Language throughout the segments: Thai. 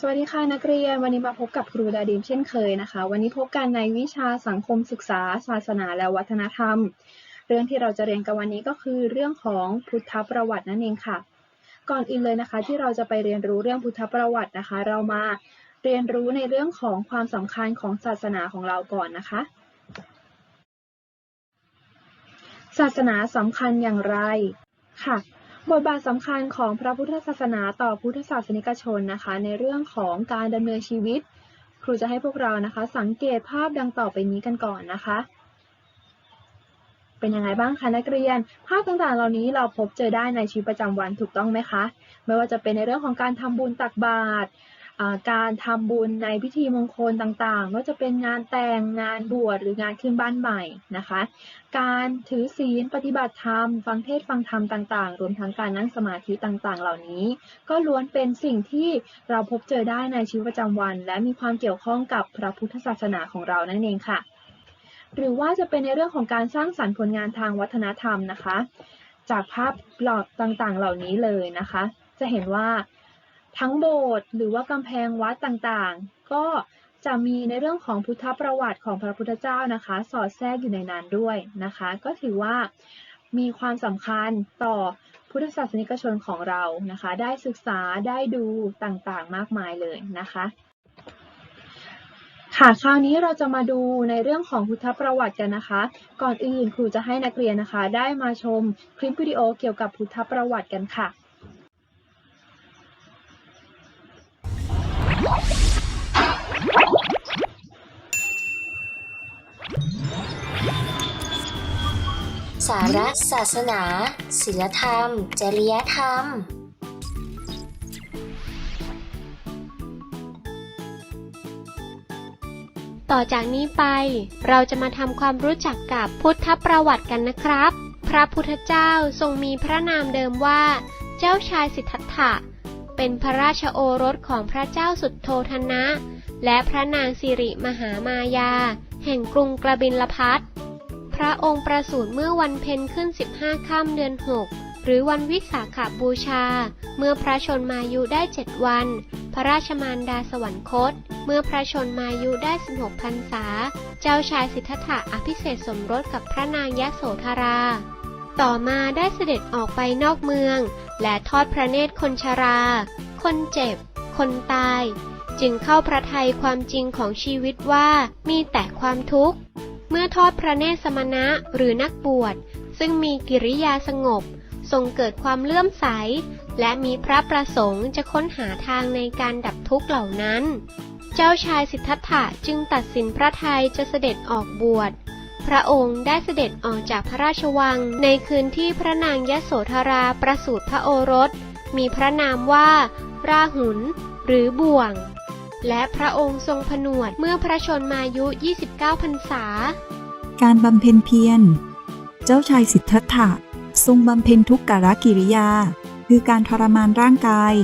สวัสดีค่ะนักเรียน วันนี้มาพบกับครูดาดิมเช่นเคยนะคะ วันนี้พบกันในวิชาสังคมศึกษา ศาสนาและวัฒนธรรม เรื่องที่เราจะเรียนกันวันนี้ก็คือเรื่องของพุทธประวัตินั่นเองค่ะ ก่อนอื่นเลยนะคะที่เราจะไปเรียนรู้เรื่องพุทธประวัตินะคะ เรามาเรียนรู้ในเรื่องของความสำคัญของศาสนาของเราก่อนนะคะ ศาสนาสำคัญอย่างไรค่ะ บทบาทสำคัญของพระพุทธศาสนาต่อพุทธศาสนิกชนนะคะ ในเรื่องของการดำเนินชีวิต ครูจะให้พวกเรานะคะ สังเกตภาพดังต่อไปนี้กันก่อนนะคะ เป็นยังไงบ้างคะนักเรียน ภาพต่างๆ เหล่านี้เราพบเจอได้ในชีวิตประจำวันถูกต้องไหมคะ ไม่ว่าจะเป็นในเรื่องของการทำบุญตักบาตร การทำบุญในพิธีมงคลต่างๆไม่ว่าจะเป็นงานแต่งงานบวชหรืองานขึ้นบ้านใหม่นะคะ การถือศีลปฏิบัติธรรม ฟังเทศฟังธรรมต่างๆ รวมทั้งการนั่งสมาธิต่างๆ เหล่านี้ ก็ล้วนเป็นสิ่งที่เราพบเจอได้ในชีวิตประจำวัน และมีความเกี่ยวข้องกับพระพุทธศาสนาของเรานั่นเองค่ะ หรือว่าจะเป็นในเรื่องของการสร้างสรรค์ผลงานทางวัฒนธรรมนะคะ จากภาพหลอดต่างๆ เหล่านี้เลยนะคะ จะเห็นว่า ทั้งโบสถ์หรือว่ากำแพงวัดต่างๆ ก็จะมีในเรื่องของพุทธประวัติของพระพุทธเจ้านะคะ สอดแทรกอยู่ในนั้นด้วยนะคะ ก็ถือว่ามีความสำคัญต่อพุทธศาสนิกชนของเรานะคะ ได้ศึกษาได้ดูต่างๆ มากมายเลยนะคะค่ะคราวนี้เราจะมาดูในเรื่องของพุทธประวัติกันนะคะ ก่อนอื่นครูจะให้นักเรียนนะคะ ได้มาชมคลิปวิดีโอเกี่ยวกับพุทธประวัติกันค่ะ สาระศาสนา ศิลธรรม จริยธรรม ต่อจากนี้ไป เราจะมาทำความรู้จักกับพุทธประวัติกันนะครับ พระพุทธเจ้าทรงมีพระนามเดิมว่า เจ้าชายสิทธัตถะ เป็นพระราชโอรสของพระเจ้าสุดโททนะ และพระนางสิริมหามายา แห่งกรุงกระบินลพัทพระองค์ประสูติเมื่อวันเพ็ญขึ้น 15 ค่ำเดือน 6 หรือวันวิสาขบูชา เมื่อพระชนมายุได้7วัน พระราชมารดาสวรรคต เมื่อพระชนมายุได้ 16พรรษา เจ้าชายสิทธัตถะอภิเษกสมรสกับพระนางยโสธรา ต่อมาได้เสด็จออกไปนอกเมือง และทอดพระเนตรคนชรา คนเจ็บ คนตาย จึงเข้าพระทัยความจริงของชีวิตว่ามีแต่ความทุกข์ เมื่อทอดพระเนตรสมณะหรือนักบวช ซึ่งมีกิริยาสงบ ทรงเกิดความเลื่อมใส และมีพระประสงค์จะค้นหาทางในการดับทุกข์เหล่านั้น เจ้าชายสิทธัตถะจึงตัดสินพระทัยจะเสด็จออกบวชพระองค์ได้เสด็จออกจากพระราชวัง ในคืนที่พระนางยโสธราประสูติพระโอรส มีพระนามว่า ราหุลหรือบ่วง และพระองค์ทรงผนวดเมื่อพระชนมายุ 29 พรรษา การบำเพ็ญเพียร เจ้าชายสิทธัตถะทรงบำเพ็ญทุกขรกิริยา คือการทรมานร่างกาย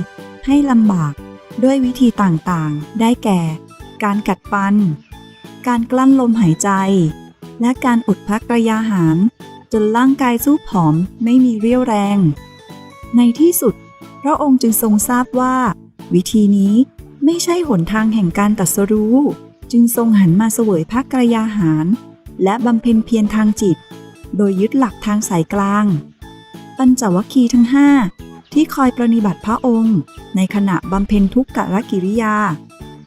ให้ลำบากด้วยวิธีต่างๆ ได้แก่ การกัดฟัน การกลั้นลมหายใจ และการอดพักระยาหาร จนร่างกายสู้ผอมไม่มีเรี่ยวแรง ในที่สุด พระองค์จึงทรงทราบว่า วิธีนี้ ไม่ใช่หนทางแห่งการตรัสรู้ จึงทรงหันมาเสวยพักกรยาหาร และบำเพ็ญเพียรทางจิต โดยยึดหลักทางสายกลาง ปัญจวัคคีย์ทั้งห้าที่คอยประนิบัติพระองค์ ในขณะบำเพ็ญทุกขรกิริยา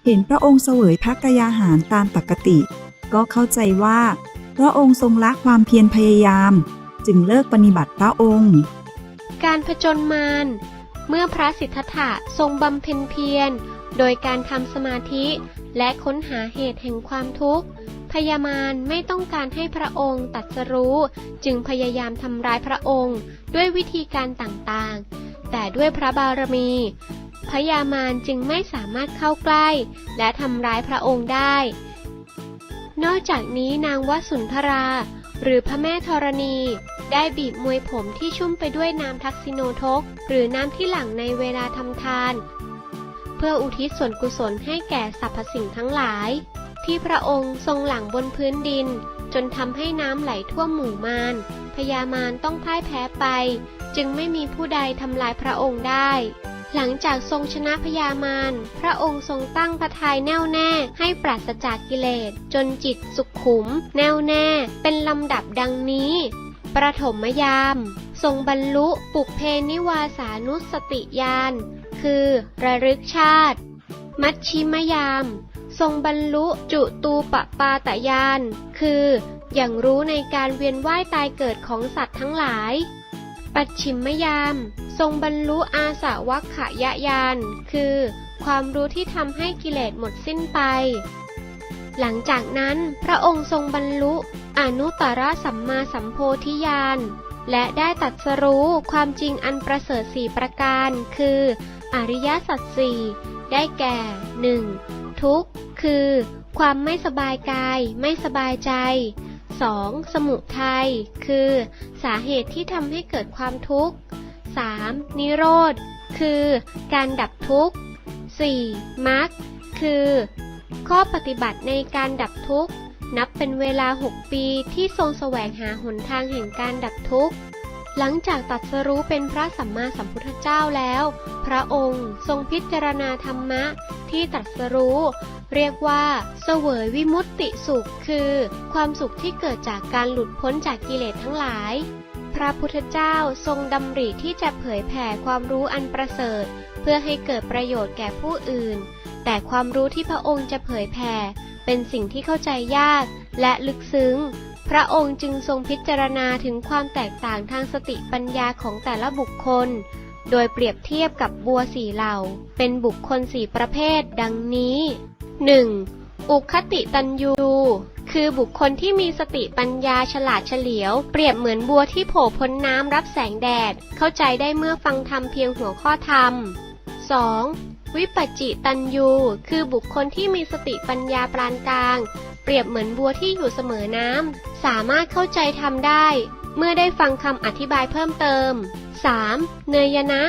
เห็นพระองค์เสวยพักกยาหารตามปกติ ก็เข้าใจว่า พระองค์ทรงละความเพียรพยายาม จึงเลิกปฏิบัติพระองค์ การผจญมารเมื่อพระสิทธัตถะทรงบำเพ็ญเพียร โดยการทำสมาธิและค้นหาเหตุแห่งความทุกข์พญามารไม่ต้องการให้พระองค์ตัดสรู้ จึงพยายามทำร้ายพระองค์ ด้วยวิธีการต่างๆ แต่ด้วยพระบารมีพญามารจึงไม่สามารถเข้าใกล้ และทำร้ายพระองค์ได้ นอกจากนี้นางวสุนทรา หรือพระแม่ธรณีได้บีบมวยผมที่ชุ่มไปด้วยน้ำทักษิโนทก หรือน้ำที่หลั่งในเวลาทำทาน เพื่ออุทิศส่วนกุศลให้แก่สรรพสิ่งทั้งหลาย ที่พระองค์ทรงหลังบนพื้นดิน จนทำให้น้ำไหลท่วมหมู่มารพญามารต้องพ่ายแพ้ไป จึงไม่มีผู้ใดทำลายพระองค์ได้ หลังจากทรงชนะพญามารพระองค์ทรงตั้งพระทัยแน่วแน่ให้ปราศจากกิเลส จนจิตสุขขุม แน่วแน่ เป็นลำดับดังนี้ประถมยาม ทรงบรรลุปุเพนิวาสานุสติญาณ คือ ระลึกชาติ มัชชิมยาม ทรงบรรลุจุตูปปาตยาน คือ อย่างรู้ในการเวียนว่ายตายเกิดของสัตว์ทั้งหลาย ปัจฉิมยาม ทรงบรรลุอาสาวัคขยญาณคือ ความรู้ที่ทำให้กิเลสหมดสิ้นไป หลังจากนั้นพระองค์ทรงบรรลุอนุตตรสัมมาสัมโพธิญาณและได้ตัดสรู้ความจริงอันประเสริฐสี่ประการ คือ อริยสัจสี่ได้แก่ 1. ทุกข์คือ ความไม่สบายกาย ไม่สบายใจ 2. สมุทัยคือ สาเหตุที่ทำให้เกิดความทุกข์ 3. นิโรธ คือ การดับทุกข์ 4. มรรคคือ ข้อปฏิบัติในการดับทุกข์ นับเป็นเวลา 6 ปีที่ทรงแสวงหาหนทางแห่งการดับทุกข์ หลังจากตัดสรู้เป็นพระสัมมาสัมพุทธเจ้าแล้ว พระองค์ทรงพิจารณาธรรมะที่ตรัสรู้ เรียกว่าเสวยวิมุตติสุข คือ ความสุขที่เกิดจากการหลุดพ้นจากกิเลสทั้งหลาย พระพุทธเจ้าทรงดำริที่จะเผยแผ่ความรู้อันประเสริฐ เพื่อให้เกิดประโยชน์แก่ผู้อื่น แต่ความรู้ที่พระองค์จะเผยแผ่เป็นสิ่งที่เข้าใจยากและลึกซึ้ง พระองค์จึงทรงพิจารณาถึงความแตกต่างทางสติปัญญาของแต่ละบุคคล โดยเปรียบเทียบกับบัวสี่เหล่า เป็นบุคคลสี่ประเภท ดังนี้ 1. อุคติตันยู คือบุคคลที่มีสติปัญญาฉลาดเฉลียว เปรียบเหมือนบัวที่โผล่พ้นน้ำรับแสงแดด เข้าใจได้เมื่อฟังธรรมเพียงหัวข้อธรรม 2. วิปัจจิตันยู คือบุคคลที่มีสติปัญญาปานกลาง เปรียบเหมือนบัวที่อยู่เสมอน้ำ สามารถเข้าใจทำได้ เมื่อได้ฟังคำอธิบายเพิ่มเติม 3. เนยนะ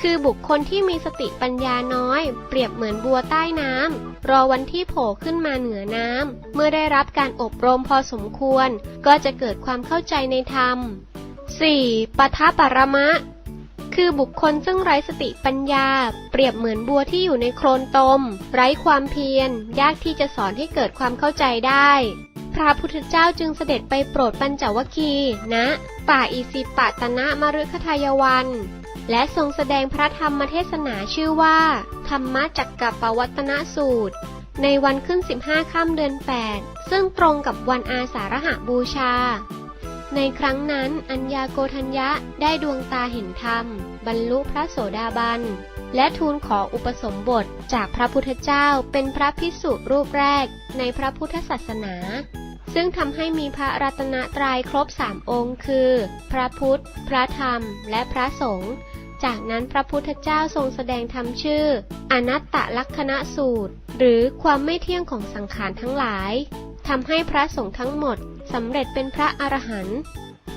คือบุคคลที่มีสติปัญญาน้อย เปรียบเหมือนบัวใต้น้ำรอวันที่โผล่ขึ้นมาเหนือน้ำเมื่อได้รับการอบรมพอสมควร ก็จะเกิดความเข้าใจในธรรม 4. ปทะปรมะ คือบุคคลซึ่งไร้สติปัญญา เปรียบเหมือนบัวที่อยู่ในโคลนตม ไร้ความเพียร ยากที่จะสอนให้เกิดความเข้าใจได้ ระพุทธเจ้าจึงเสด็จไปโปรดปัญจวัคคีย์ณป่าอิสิปตนะมฤคทายวัน และทรงแสดงพระธรรมเทศนาชื่อว่า ธรรมจักกับปวัตนสูตร ในวันขึ้น 15ค่ำเดือน 8 ซึ่งตรงกับวันอาสาฬหบูชา ในครั้งนั้นอัญญาโกทัญญะได้ดวงตาเห็นธรรม บรรลุพระโสดาบันและทูลขออุปสมบทจากพระพุทธเจ้าเป็นพระพิสุรูปแรกในพระพุทธศาสนา ซึ่งทำให้มีพระรัตนตรัยครบสามองค์คือ พระพุทธ พระธรรม และพระสงฆ์จากนั้นพระพุทธเจ้าทรงแสดงธรรมชื่อ อนัตตลักษณสูตร หรือความไม่เที่ยงของสังขารทั้งหลายทำให้พระสงฆ์ทั้งหมดสำเร็จเป็นพระอรหันต์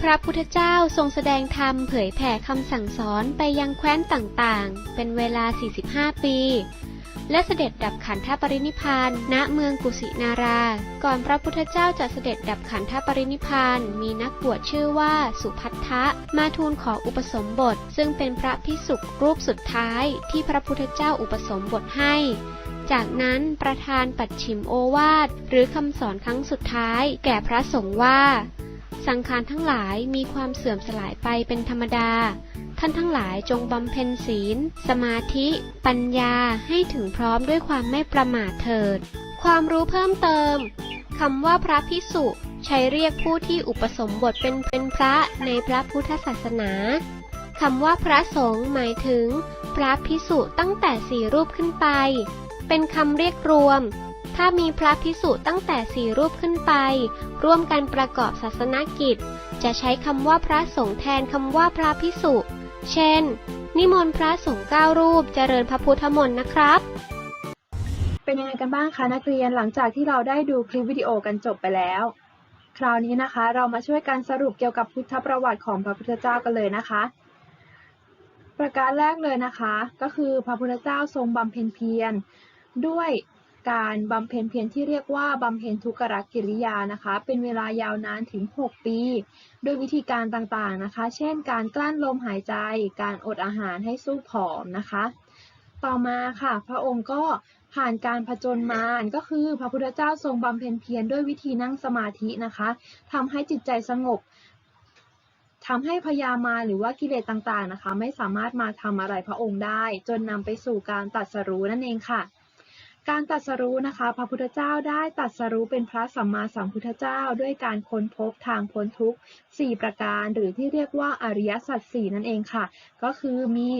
พระพุทธเจ้าทรงแสดงธรรมเผยแผ่คำสั่งสอนไปยังแคว้นต่างๆ เป็นเวลา 45 ปี และเสด็จดับขันธปรินิพาน ณ เมืองกุสินารา ก่อนพระพุทธเจ้าจะเสด็จดับขันธปรินิพาน มีนักบวชชื่อว่าสุพัทธะ มาทูลขออุปสมบท ซึ่งเป็นพระพิสุกรูปสุดท้ายที่พระพุทธเจ้าอุปสมบทให้จากนั้นประธานปัดฉิมโอวาท หรือคำสอนครั้งสุดท้าย แก่พระสงฆ์ว่า สังขารทั้งหลายมีความเสื่อมสลายไปเป็นธรรมดา ท่านทั้งหลายจงบำเพ็ญศีล สมาธิ ปัญญาให้ถึงพร้อมด้วยความไม่ประมาทเถิด ความรู้เพิ่มเติมคำว่าพระพิสุใช้เรียกผู้ที่อุปสมบทเป็นเป็นพระในพระพุทธศาสนาคำว่าพระสงฆ์หมายถึง พระพิสุตั้งแต่สี่รูปขึ้นไป เป็นคำเรียกรวม ถ้ามีพระพิสุตั้งแต่สี่รูปขึ้นไป ร่วมกันประกอบศาสนกิจ จะใช้คำว่าพระสงฆ์แทนคำว่าพระพิสุ เช่น นิมนต์พระสงฆ์เก้ารูปเจริญพระพุทธมนต์นะครับ เป็นยังไงกันบ้างคะนักเรียนหลังจากที่เราได้ดูคลิปวิดีโอกันจบไปแล้ว คราวนี้นะคะเรามาช่วยกันสรุปเกี่ยวกับพุทธประวัติของพระพุทธเจ้ากันเลยนะคะ ประการแรกเลยนะคะ ก็คือพระพุทธเจ้าทรงบำเพ็ญเพียรด้วย การบำเพ็ญเพียรที่เรียกว่าบำเพ็ญทุกรกิริยานะคะ เป็นเวลายาวนานถึง 6 ปี โดยวิธีการต่างๆนะคะ เช่น การกลั้นลมหายใจ การอดอาหารให้สู้ผอมนะคะ ต่อมาค่ะ พระองค์ก็ผ่านการผจญมารก็คือพระพุทธเจ้าทรงบำเพ็ญเพียรด้วยวิธีนั่งสมาธินะคะทำให้จิตใจสงบทำให้พยามาหรือว่ากิเลสต่างๆนะคะ ไม่สามารถมาทำอะไรพระองค์ได้ จนนำไปสู่การตรัสรู้นั่นเองค่ะ การตัดสรู้นะคะ พระพุทธเจ้าได้ตัดสรู้เป็นพระสัมมาสัมพุทธเจ้า ด้วยการค้นพบทางพ้นทุกข์4ประการ หรือที่เรียกว่าอริยสัจสี่นั่นเองค่ะ ก็คือมี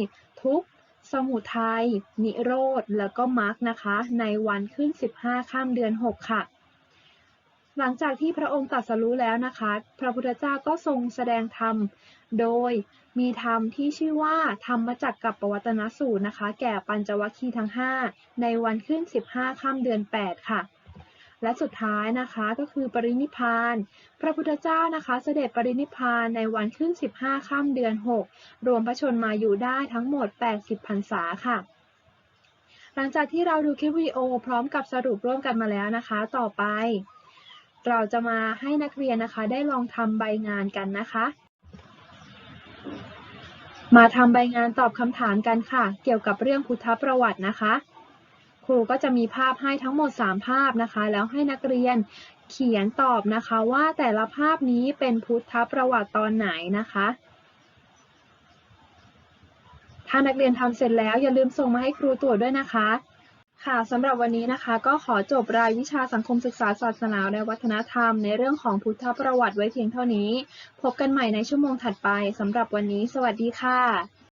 ทุกข์สมุทัยนิโรธ แล้วก็มรรคนะคะ ในวันขึ้น 15 ข้ามเดือน 6 ค่ะ หลังจากที่พระองค์ตรัสรู้แล้วนะคะ พระพุทธเจ้าก็ทรงแสดงธรรม โดยมีธรรมที่ชื่อว่าธรรมจักกับปวัตนสูตรนะคะ แก่ปัญจวัคคีย์ทั้ง 5 ในวันขึ้น 15ข้าเดือน 8 ค่ะ และสุดท้ายนะคะก็คือปรินิพาน พระพุทธเจ้านะคะ เสด็จปรินิพานในวันขึ้น 15ข้าเดือน 6 รวมพระชนมาอยู่ได้ทั้งหมด 80พรรษาค่ะหลังจากที่เราดูคลิปวิดีโอพร้อมกับสรุปร่วมกันมาแล้วนะคะ ต่อไป เราจะมาให้นักเรียนนะคะ ได้ลองทำใบงานกันนะคะ มาทำใบงานตอบคำถามกันค่ะ เกี่ยวกับเรื่องพุทธประวัตินะคะ ครูก็จะมีภาพให้ทั้งหมด 3 ภาพนะคะ แล้วให้นักเรียนเขียนตอบนะคะว่าแต่ละภาพนี้เป็นพุทธประวัติตอนไหนนะคะ ถ้านักเรียนทำเสร็จแล้วอย่าลืมส่งมาให้ครูตรวจด้วยนะคะ ค่ะสำหรับวันนี้นะคะ ก็ขอจบรายวิชาสังคมศึกษาศาสนาและวัฒนธรรม ในเรื่องของพุทธประวัติไว้เพียงเท่านี้ พบกันใหม่ในชั่วโมงถัดไปสำหรับวันนี้ สวัสดีค่ะ